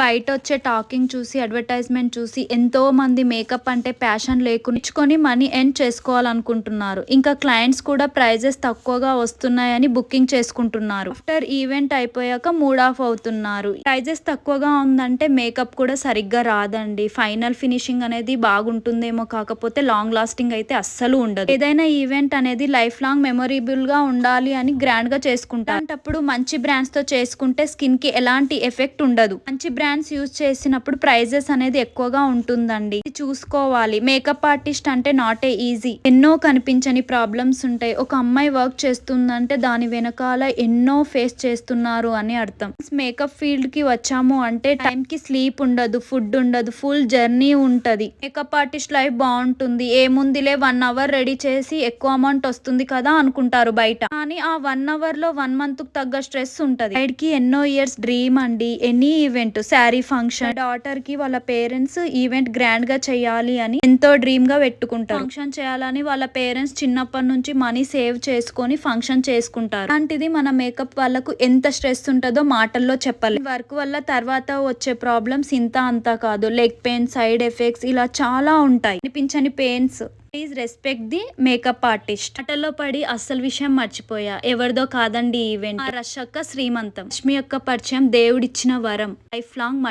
బయట వచ్చే టాకింగ్ చూసి అడ్వర్టైజ్మెంట్ చూసి ఎంతో మంది మేకప్ అంటే ప్యాషన్ లేకునిచ్చుకొని మనీ ఎర్న్ చేసుకోవాలనుకుంటున్నారు. ఇంకా క్లయింట్స్ కూడా ప్రైజెస్ తక్కువగా వస్తున్నాయని బుకింగ్ చేసుకుంటున్నారు. ఆఫ్టర్ ఈవెంట్ అయిపోయాక మూడ్ ఆఫ్ అవుతున్నారు. ప్రైజెస్ తక్కువగా ఉందంటే మేకప్ కూడా సరిగ్గా రాదండి. ఫైనల్ ఫినిషింగ్ అనేది బాగుంటుందేమో కాకపోతే లాంగ్ లాస్టింగ్ అయితే అస్సలు ఉండదు. ఏదైనా ఈవెంట్ అనేది లైఫ్ లాంగ్ మెమొరబుల్గా ఉండాలి అని గ్రాండ్గా చేసుకుంటారు. అంటప్పుడు మంచి బ్రాండ్స్తో చేసుకుంటే స్కిన్కి ఎలాంటి ఎఫెక్ట్ ఉండదు. మంచి బ్రాండ్స్ యూజ్ చేసినప్పుడు ప్రైజెస్ అనేది ఎక్కువగా ఉంటుందండి. చూసుకోవాలి. మేకప్ ఆర్టిస్ట్ అంటే నాట్ ఏ ఈజీ ఎన్నో కనిపించని ప్రాబ్లమ్స్ ఉంటాయి. ఒక అమ్మాయి వర్క్ చేస్తుందంటే దాని వెనకాల ఎన్నో ఫేస్ చేస్తున్నారు అని అర్థం. మేకప్ ఫీల్డ్కి వచ్చాము అంటే టైం కి స్లీప్ ఉండదు ఫుడ్ ఉండదు ఫుల్ జర్నీ ఉంటది. మేకప్ ఆర్టిస్ట్ లైఫ్ బాగుంటుంది. ఏముందిలే వన్ అవర్ రెడీ చేసి ఎక్కువ అమౌంట్ వస్తుంది కదా అనుకుంటారు బయట. కానీ ఆ వన్ అవర్లో వన్ మంత్కు తగ్గ స్ట్రెస్ ఉంటది. సైడ్కి ఎన్నో ఇయర్స్ డ్రీమ్ అండి. Any event sari function. డాటర్కి వాళ్ళ పేరెంట్స్ ఈవెంట్ గ్రాండ్గా చేయాలి అని ఎంతో డ్రీమ్గా పెట్టుకుంటారు. ఫంక్షన్ చేయాలని వాళ్ళ పేరెంట్స్ చిన్నప్పటి నుంచి మనీ సేవ్ చేసుకొని ఫంక్షన్ చేసుకుంటారు. అలాంటిది మన మేకప్ వాళ్ళకు ఎంత స్ట్రెస్ ఉంటుందో మాటల్లో చెప్పలేం. వర్క్ వల్ల తర్వాత వచ్చే ప్రాబ్లమ్స్ ఇంత అంతా కాదు. లెగ్ పెయిన్ సైడ్ ఎఫెక్ట్స్ ఇలా చాలా ఉంటాయి. అనిపించని pains. Please respect the makeup artist. ఆటలో పడి అస్సలు విషయం మర్చిపోయా. ఎవరిదో కాదండి ఈవెంట్. రష్ యొక్క శ్రీమంతం. లక్ష్మి యొక్క పరిచయం దేవుడిచ్చిన వరం. Life long